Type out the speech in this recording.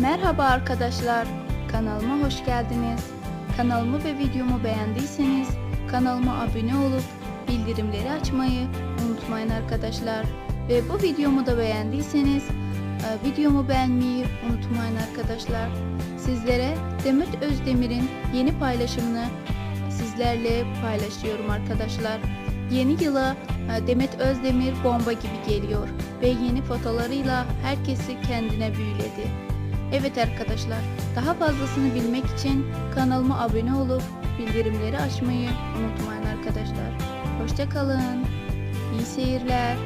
Merhaba arkadaşlar, kanalıma hoş geldiniz. Kanalımı ve videomu beğendiyseniz kanalıma abone olup bildirimleri açmayı unutmayın arkadaşlar. Ve bu videomu da beğendiyseniz e, videomu beğenmeyi unutmayın arkadaşlar. Sizlere Demet Özdemir'in yeni paylaşımını sizlerle paylaşıyorum arkadaşlar. Yeni yıla e, Demet Özdemir bomba gibi geliyor ve yeni fotolarıyla herkesi kendine büyüledi. Evet arkadaşlar, daha fazlasını bilmek için kanalıma abone olup bildirimleri açmayı unutmayın arkadaşlar. Hoşça kalın. İyi seyirler.